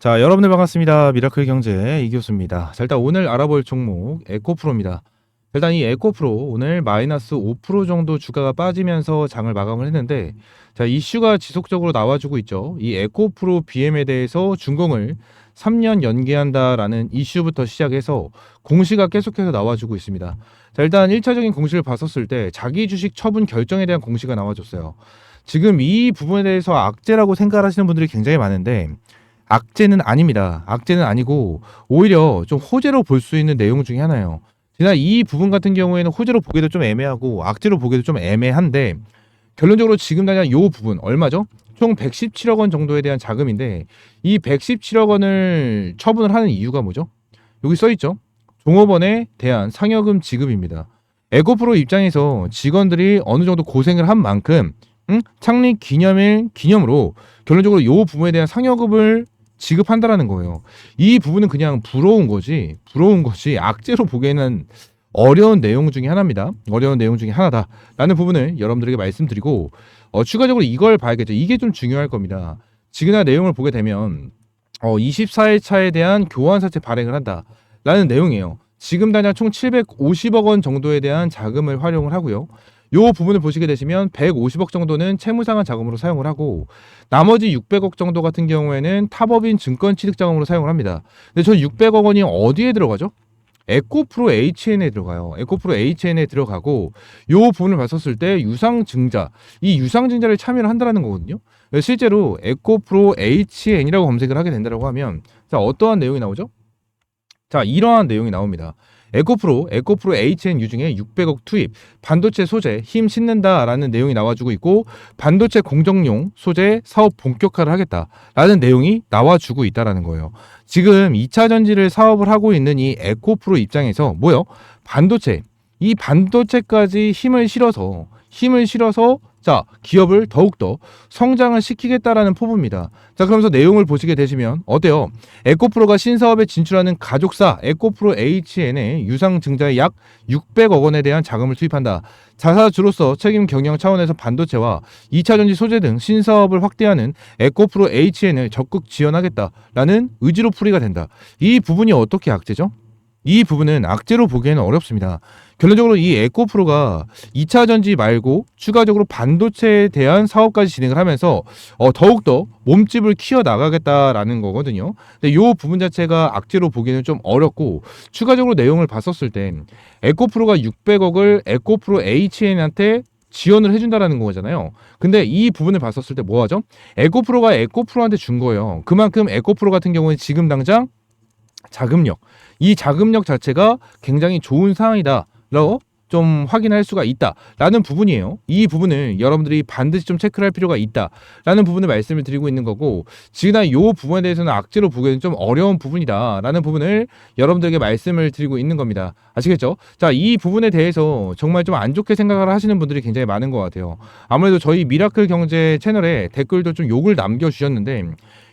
자, 여러분들 반갑습니다. 미라클 경제 이 교수입니다. 자, 일단 오늘 알아볼 종목 에코프로입니다. 일단 이 에코프로 오늘 마이너스 5% 정도 주가가 빠지면서 장을 마감을 했는데 자, 이슈가 지속적으로 나와주고 있죠. 이 에코프로 BM에 대해서 준공을 3년 연기한다라는 이슈부터 시작해서 공시가 계속해서 나와주고 있습니다. 자, 일단 1차적인 공시를 봤었을 때 자기 주식 처분 결정에 대한 공시가 나와줬어요. 지금 이 부분에 대해서 악재라고 생각하시는 분들이 굉장히 많은데 악재는 아닙니다. 악재는 아니고 오히려 좀 호재로 볼 수 있는 내용 중에 하나예요. 지난 이 부분 같은 경우에는 호재로 보기도 좀 애매하고 악재로 보기도 좀 애매한데 결론적으로 지금 당장 요 부분 얼마죠? 총 117억 원 정도에 대한 자금인데 이 117억 원을 처분을 하는 이유가 뭐죠? 여기 써 있죠. 종업원에 대한 상여금 지급입니다. 에코프로 입장에서 직원들이 어느 정도 고생을 한 만큼 응? 창립 기념일 기념으로 결론적으로 요 부분에 대한 상여금을 지급한다라는 거예요. 이 부분은 그냥 부러운 거지, 부러운 것이 악재로 보기에는 어려운 내용 중에 하나입니다. 어려운 내용 중에 하나다 라는 부분을 여러분들에게 말씀드리고 어, 추가적으로 이걸 봐야겠죠. 이게 좀 중요할 겁니다. 지금의 내용을 보게 되면 어, 24일 차에 대한 교환사채 발행을 한다 라는 내용이에요. 지금 당장 총 750억 원 정도에 대한 자금을 활용을 하고요. 요 부분을 보시게 되시면 150억 정도는 채무상환 자금으로 사용을 하고 나머지 600억 정도 같은 경우에는 타법인 증권 취득 자금으로 사용을 합니다. 근데 저 600억 원이 어디에 들어가죠? 에코프로 HN에 들어가요. 에코프로 HN에 들어가고 요 부분을 봤었을 때 유상증자 이 유상증자를 참여를 한다라는 거거든요. 실제로 에코프로 HN이라고 검색을 하게 된다고 하면 자 어떠한 내용이 나오죠? 자 이러한 내용이 나옵니다. 에코프로, 에코프로 HNU 중에 600억 투입, 반도체 소재 힘 싣는다라는 내용이 나와주고 있고 반도체 공정용 소재 사업 본격화를 하겠다라는 내용이 나와주고 있다라는 거예요. 지금 2차 전지를 사업을 하고 있는 이 에코프로 입장에서 뭐요? 반도체 이 반도체까지 힘을 실어서 힘을 실어서 자, 기업을 더욱더 성장을 시키겠다라는 포부입니다. 자, 그러면서 내용을 보시게 되시면 어때요? 에코프로가 신사업에 진출하는 가족사 에코프로 HN의 유상 증자에 약 600억 원에 대한 자금을 투입한다. 자사주로서 책임 경영 차원에서 반도체와 2차 전지 소재 등 신사업을 확대하는 에코프로 HN을 적극 지원하겠다라는 의지로 풀이가 된다. 이 부분이 어떻게 악재죠? 이 부분은 악재로 보기에는 어렵습니다. 결론적으로 이 에코프로가 2차 전지 말고 추가적으로 반도체에 대한 사업까지 진행을 하면서 어, 더욱더 몸집을 키워 나가겠다라는 거거든요. 근데 이 부분 자체가 악재로 보기에는 좀 어렵고 추가적으로 내용을 봤었을 땐 에코프로가 600억을 에코프로 HN한테 지원을 해준다라는 거잖아요. 근데 이 부분을 봤었을 때 뭐하죠? 에코프로가 에코프로한테 준 거예요. 그만큼 에코프로 같은 경우는 지금 당장 자금력 이 자금력 자체가 굉장히 좋은 상황이다 라고 좀 확인할 수가 있다라는 부분이에요. 이 부분을 여러분들이 반드시 좀 체크를 할 필요가 있다라는 부분을 말씀을 드리고 있는 거고 지금 이 부분에 대해서는 악재로 보기에는 좀 어려운 부분이다라는 부분을 여러분들에게 말씀을 드리고 있는 겁니다. 아시겠죠? 자, 이 부분에 대해서 정말 좀 안 좋게 생각을 하시는 분들이 굉장히 많은 것 같아요. 아무래도 저희 미라클 경제 채널에 댓글도 좀 욕을 남겨주셨는데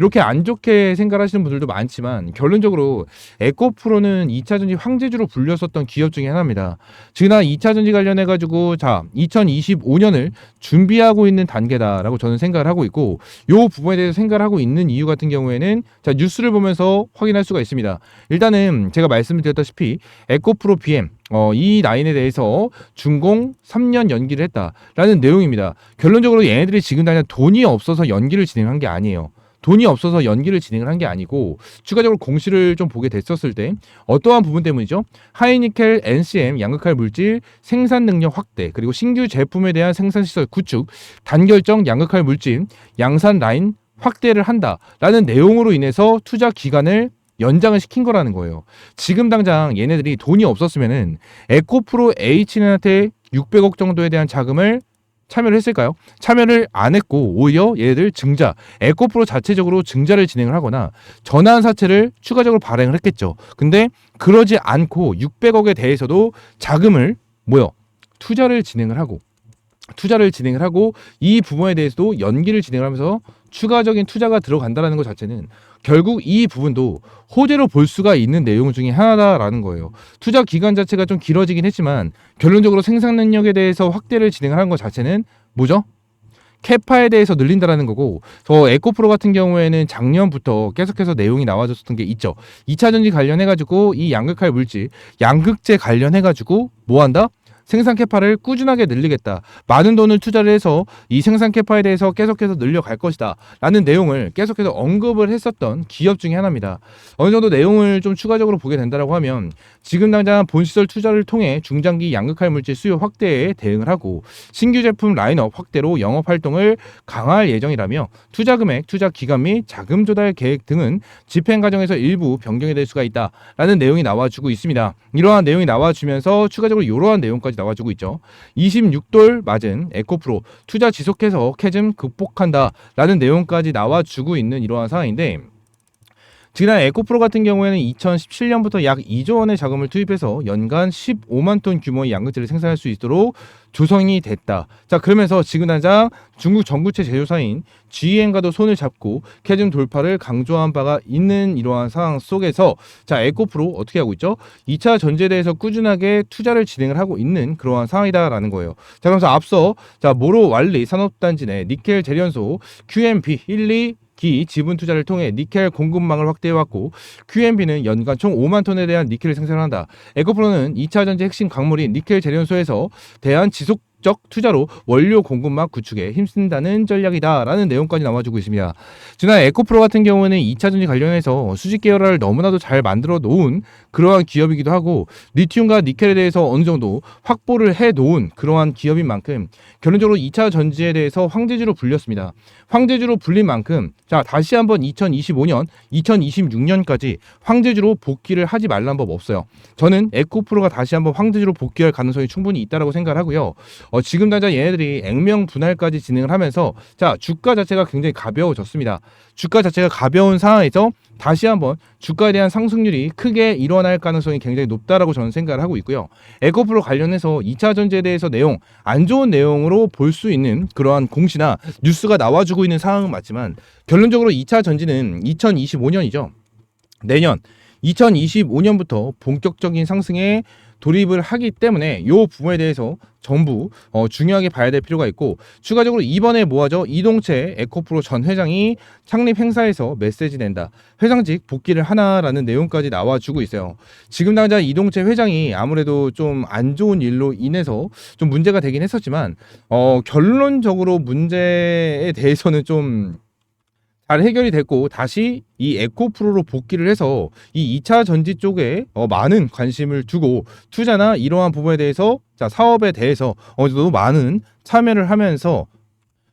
이렇게 안 좋게 생각하시는 분들도 많지만 결론적으로 에코프로는 2차 전지 황제주로 불렸었던 기업 중에 하나입니다. 지난 2차 전지 관련해 가지고 자 2025년을 준비하고 있는 단계다라고 저는 생각을 하고 있고 요 부분에 대해서 생각을 하고 있는 이유 같은 경우에는 자 뉴스를 보면서 확인할 수가 있습니다. 일단은 제가 말씀을 드렸다시피 에코프로 BM 어, 이 라인에 대해서 준공 3년 연기를 했다라는 내용입니다. 결론적으로 얘네들이 지금 당장 돈이 없어서 연기를 진행한 게 아니에요. 돈이 없어서 연기를 진행을 한 게 아니고 추가적으로 공시를 좀 보게 됐었을 때 어떠한 부분 때문이죠? 하이니켈, NCM, 양극할 물질 생산 능력 확대 그리고 신규 제품에 대한 생산 시설 구축, 단결정 양극할 물질 양산 라인 확대를 한다라는 내용으로 인해서 투자 기간을 연장을 시킨 거라는 거예요. 지금 당장 얘네들이 돈이 없었으면은 에코프로 H한테 600억 정도에 대한 자금을 참여를 했을까요? 참여를 안 했고 오히려 얘들 증자, 에코프로 자체적으로 증자를 진행을 하거나 전환 사채를 추가적으로 발행을 했겠죠. 근데 그러지 않고 600억에 대해서도 자금을 뭐요? 투자를 진행을 하고 투자를 진행을 하고 이 부분에 대해서도 연기를 진행을 하면서 추가적인 투자가 들어간다는 것 자체는 결국 이 부분도 호재로 볼 수가 있는 내용 중에 하나다라는 거예요. 투자 기간 자체가 좀 길어지긴 했지만 결론적으로 생산 능력에 대해서 확대를 진행하는 것 자체는 뭐죠? 캐파에 대해서 늘린다라는 거고 저 에코프로 같은 경우에는 작년부터 계속해서 내용이 나와줬던 게 있죠. 2차 전지 관련해 가지고 이 양극할 물질, 양극재 관련해 가지고 뭐 한다? 생산 캐파를 꾸준하게 늘리겠다. 많은 돈을 투자를 해서 이 생산 캐파에 대해서 계속해서 늘려갈 것이다. 라는 내용을 계속해서 언급을 했었던 기업 중에 하나입니다. 어느 정도 내용을 좀 추가적으로 보게 된다라고 하면 지금 당장 본시설 투자를 통해 중장기 양극할 물질 수요 확대에 대응을 하고 신규 제품 라인업 확대로 영업 활동을 강화할 예정이라며 투자 금액, 투자 기간 및 자금 조달 계획 등은 집행 과정에서 일부 변경이 될 수가 있다라는 내용이 나와주고 있습니다. 이러한 내용이 나와주면서 추가적으로 이러한 내용까지 나와주고 있죠. 26돌 맞은 에코프로 투자 지속해서 캐즘 극복한다라는 내용까지 나와주고 있는 이러한 상황인데 지난 에코프로 같은 경우에는 2017년부터 약 2조 원의 자금을 투입해서 연간 15만 톤 규모의 양극재를 생산할 수 있도록 조성이 됐다. 자, 그러면서 지금 당장 중국 전구체 제조사인 GM과도 손을 잡고 캐즘 돌파를 강조한 바가 있는 이러한 상황 속에서 자, 에코프로 어떻게 하고 있죠? 2차 전지에 대해서 꾸준하게 투자를 진행을 하고 있는 그러한 상황이다라는 거예요. 자, 그래서 앞서 자, 모로 완리 산업단지 내 니켈 재련소 QMP 1, 2 기 지분 투자를 통해 니켈 공급망을 확대해왔고 QMB는 연간 총 5만 톤에 대한 니켈을 생산한다. 에코프로는 2차 전지 핵심 광물인 니켈 재련소에서 대한 지속 적 투자로 원료 공급망 구축에 힘쓴다는 전략이다라는 내용까지 나와주고 있습니다. 지난 에코프로 같은 경우는 2차 전지 관련해서 수직 계열화를 너무나도 잘 만들어 놓은 그러한 기업이기도 하고 리튬과 니켈에 대해서 어느 정도 확보를 해 놓은 그러한 기업인 만큼 결론적으로 2차 전지에 대해서 황제주로 불렸습니다. 황제주로 불린 만큼 자 다시 한번 2025년, 2026년까지 황제주로 복귀를 하지 말란 법 없어요. 저는 에코프로가 다시 한번 황제주로 복귀할 가능성이 충분히 있다라고 생각을 하고요. 어, 지금 당장 얘네들이 액면 분할까지 진행을 하면서 자 주가 자체가 굉장히 가벼워졌습니다. 주가 자체가 가벼운 상황에서 다시 한번 주가에 대한 상승률이 크게 일어날 가능성이 굉장히 높다라고 저는 생각을 하고 있고요. 에코프로 관련해서 2차 전지에 대해서 내용 안 좋은 내용으로 볼 수 있는 그러한 공시나 뉴스가 나와주고 있는 상황은 맞지만 결론적으로 2차 전지는 2025년이죠. 내년 2025년부터 본격적인 상승에 돌입을 하기 때문에 이 부분에 대해서 전부 어, 중요하게 봐야 될 필요가 있고 추가적으로 이번에 모아져 이동채 에코프로 전 회장이 창립 행사에서 메시지 낸다. 회장직 복귀를 하나라는 내용까지 나와주고 있어요. 지금 당장 이동채 회장이 아무래도 좀 안 좋은 일로 인해서 좀 문제가 되긴 했었지만 어, 결론적으로 문제에 대해서는 좀 잘 해결이 됐고 다시 이 에코프로로 복귀를 해서 이 2차 전지 쪽에 어, 많은 관심을 두고 투자나 이러한 부분에 대해서 자 사업에 대해서 어느 정도 많은 참여를 하면서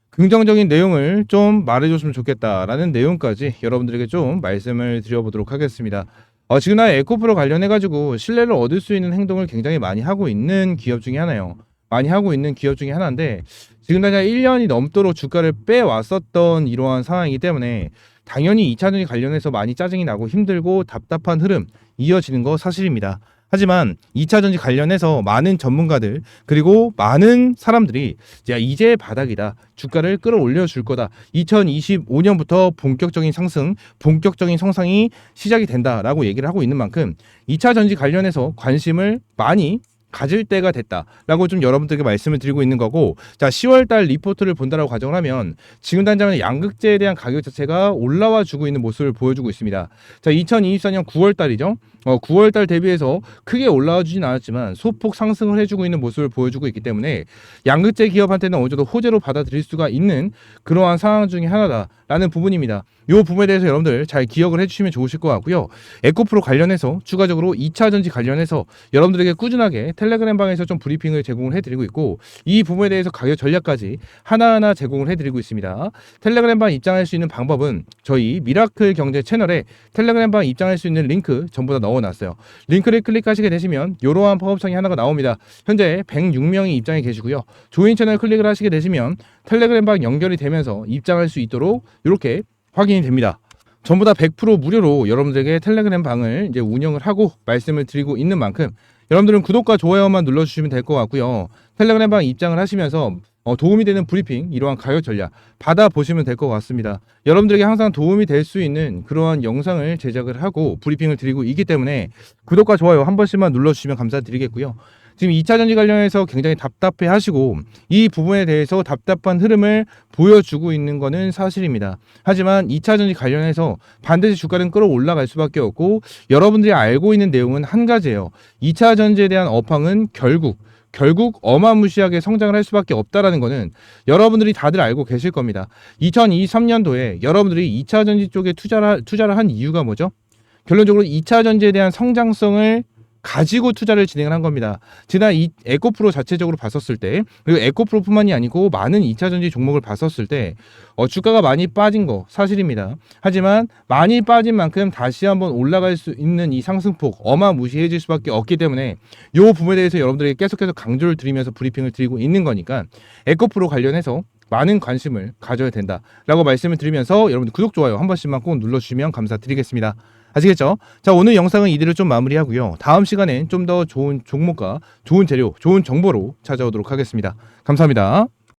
긍정적인 내용을 좀 말해줬으면 좋겠다라는 내용까지 여러분들에게 좀 말씀을 드려보도록 하겠습니다. 어, 지금 나 에코프로 관련해 가지고 신뢰를 얻을 수 있는 행동을 굉장히 많이 하고 있는 기업 중에 하나예요. 많이 하고 있는 기업 중에 하나인데 지금 당장 1년이 넘도록 주가를 빼왔었던 이러한 상황이기 때문에 당연히 2차 전지 관련해서 많이 짜증이 나고 힘들고 답답한 흐름 이어지는 거 사실입니다. 하지만 2차 전지 관련해서 많은 전문가들 그리고 많은 사람들이 야 이제 바닥이다 주가를 끌어올려 줄 거다 2025년부터 본격적인 상승 본격적인 성장이 시작이 된다라고 얘기를 하고 있는 만큼 2차 전지 관련해서 관심을 많이 가질 때가 됐다라고 좀 여러분들에게 말씀을 드리고 있는 거고 자 10월달 리포트를 본다라고 가정을 하면 지금 당장은 양극재에 대한 가격 자체가 올라와 주고 있는 모습을 보여주고 있습니다. 자 2024년 9월달이죠. 어, 9월달 대비해서 크게 올라와 주진 않았지만 소폭 상승을 해주고 있는 모습을 보여주고 있기 때문에 양극재 기업한테는 어느 정도 호재로 받아들일 수가 있는 그러한 상황 중에 하나다라는 부분입니다. 이 부분에 대해서 여러분들 잘 기억을 해주시면 좋으실 것 같고요. 에코프로 관련해서 추가적으로 2차 전지 관련해서 여러분들에게 꾸준하게 텔레그램 방에서 좀 브리핑을 제공을 해드리고 있고 이 부분에 대해서 가격 전략까지 하나하나 제공을 해드리고 있습니다. 텔레그램 방 입장할 수 있는 방법은 저희 미라클 경제 채널에 텔레그램 방 입장할 수 있는 링크 전부 다 넣어놨어요. 링크를 클릭하시게 되시면 이러한 팝업창이 하나가 나옵니다. 현재 106명이 입장해 계시고요. 조인 채널 클릭을 하시게 되시면 텔레그램 방 연결이 되면서 입장할 수 있도록 이렇게 확인이 됩니다. 전부 다 100% 무료로 여러분들에게 텔레그램 방을 이제 운영을 하고 말씀을 드리고 있는 만큼 여러분들은 구독과 좋아요만 눌러주시면 될 것 같고요. 텔레그램 방 입장을 하시면서 어, 도움이 되는 브리핑, 이러한 가격 전략 받아보시면 될 것 같습니다. 여러분들에게 항상 도움이 될 수 있는 그러한 영상을 제작을 하고 브리핑을 드리고 있기 때문에 구독과 좋아요 한 번씩만 눌러주시면 감사드리겠고요. 지금 2차 전지 관련해서 굉장히 답답해 하시고 이 부분에 대해서 답답한 흐름을 보여주고 있는 거는 사실입니다. 하지만 2차 전지 관련해서 반드시 주가는 끌어올라갈 수밖에 없고 여러분들이 알고 있는 내용은 한 가지예요. 2차 전지에 대한 업황은 결국 결국 어마무시하게 성장을 할 수밖에 없다라는 거는 여러분들이 다들 알고 계실 겁니다. 2023년도에 여러분들이 2차 전지 쪽에 투자를, 투자를 한 이유가 뭐죠? 결론적으로 2차 전지에 대한 성장성을 가지고 투자를 진행을 한 겁니다. 지난 이 에코프로 자체적으로 봤었을 때 그리고 에코프로뿐만이 아니고 많은 2차 전지 종목을 봤었을 때 어, 주가가 많이 빠진 거 사실입니다. 하지만 많이 빠진 만큼 다시 한번 올라갈 수 있는 이 상승폭 어마무시해질 수밖에 없기 때문에 이 부분에 대해서 여러분들에게 계속해서 강조를 드리면서 브리핑을 드리고 있는 거니까 에코프로 관련해서 많은 관심을 가져야 된다라고 말씀을 드리면서 여러분들 구독 좋아요 한 번씩만 꼭 눌러주시면 감사드리겠습니다. 아시겠죠? 자 오늘 영상은 이대로 좀 마무리하고요. 다음 시간엔 좀 더 좋은 종목과 좋은 재료, 좋은 정보로 찾아오도록 하겠습니다. 감사합니다.